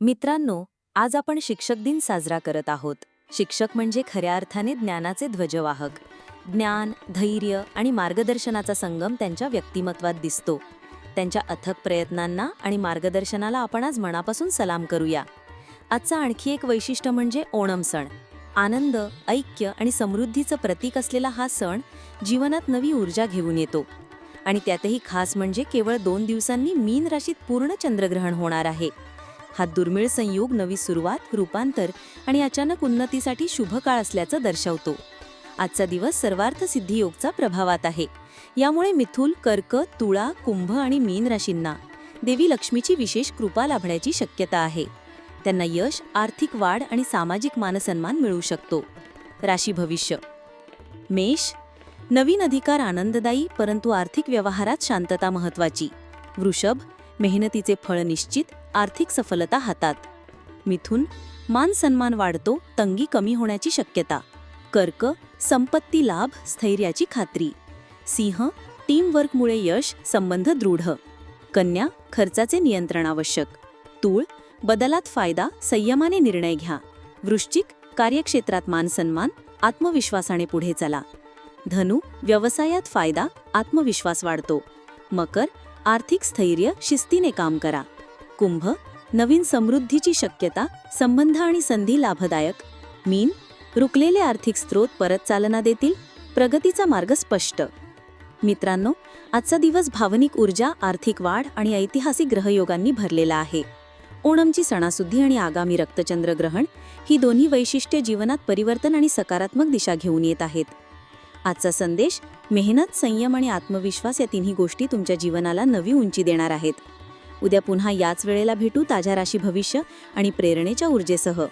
मित्रांनो आज आपण शिक्षक दिन साजरा करत आहोत. शिक्षक म्हणजे खऱ्या अर्थाने ज्ञानाचे ध्वजवाहक. ज्ञान धैर्य आणि मार्गदर्शनाचा संगम त्यांच्या व्यक्तिमत्वात दिसतो. त्यांच्या अथक प्रयत्नांना आणि मार्गदर्शनाला आपण आज मनापासून सलाम करूया. आजचा आणखी एक वैशिष्ट्य म्हणजे ओणम सण. आनंद ऐक्य आणि समृद्धीचं प्रतीक असलेला हा सण जीवनात नवी ऊर्जा घेऊन येतो. आणि त्यातही खास म्हणजे केवळ दोन दिवसांनी मीन राशीत पूर्ण चंद्रग्रहण होणार आहे. हा दुर्मिळ संयोग नवी सुरुवात रूपांतर आणि अचानक उन्नतीसाठी शुभ काळ असल्याचं दर्शवतो. आजचा दिवस सर्वार्थ सिद्धियोगचा प्रभावात आहे. यामुळे मिथुल कर्क तुळा कुंभ आणि मीन राशींना देवी लक्ष्मीची विशेष कृपा लाभण्याची शक्यता आहे. त्यांना यश आर्थिक वाढ आणि सामाजिक मानसन्मान मिळू शकतो. राशी भविष्य. मेष. नवीन अधिकार आनंददायी परंतु आर्थिक व्यवहारात शांतता महत्वाची वृषभ. मेहनतीचे फळ निश्चित आर्थिक सफलता हातात. मिथुन मान सन्मान वाढतो तंगी कमी होण्याची शक्यता. कर्क संपत्ती लाभ स्थैर्याची खात्री. सिंह टीमवर्कमुळे यश संबंध दृढ. कन्या खर्चाचे नियंत्रण आवश्यक. तूळ बदलात फायदा संयमाने निर्णय घ्या. वृश्चिक कार्यक्षेत्रात मानसन्मान आत्मविश्वासाने पुढे चला. धनु व्यवसायात फायदा आत्मविश्वास वाढतो. मकर आर्थिक स्थैर्य शिस्तीने काम करा. कुंभ नवीन समृद्धीची शक्यता संबंध आणि संधी लाभदायक. मीन रुकलेले आर्थिक स्रोत परत चालना देतील प्रगतीचा मार्ग स्पष्ट. मित्रांनो आजचा दिवस भावनिक ऊर्जा आर्थिक वाढ आणि ऐतिहासिक ग्रहयोगांनी भरलेला आहे. ओणमची सणासुद्धी आणि आगामी रक्तचंद्र ग्रहण ही दोन्ही वैशिष्ट्ये जीवनात परिवर्तन आणि सकारात्मक दिशा घेऊन येत आहेत. आजचा संदेश मेहनत संयम आणि आत्मविश्वास या तिन्ही गोष्टी तुमच्या जीवनाला नवी उंची देणार आहेत. उद्या पुन्हा याच वेळेला भेटू ताज्या राशी भविष्य आणि प्रेरणेच्या ऊर्जेसह.